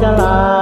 下来。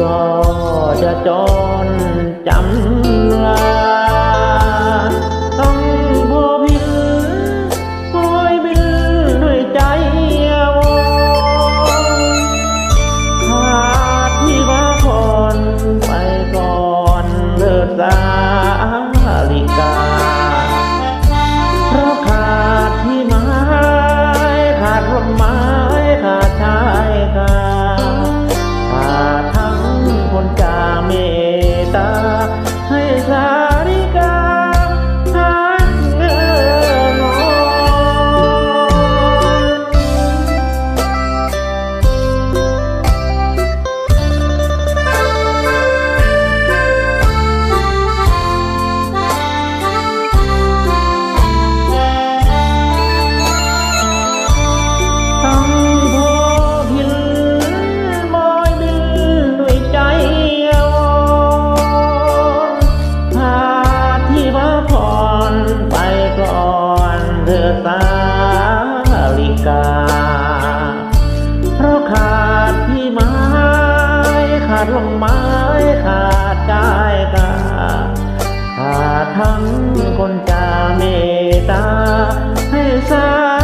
ก็จะจนจำลาต้องพอพิลปล่อยบินด้วยใจวอนขาดที่ว่าคนไปก่อนเลิกลา คนจะเมตตาให้สา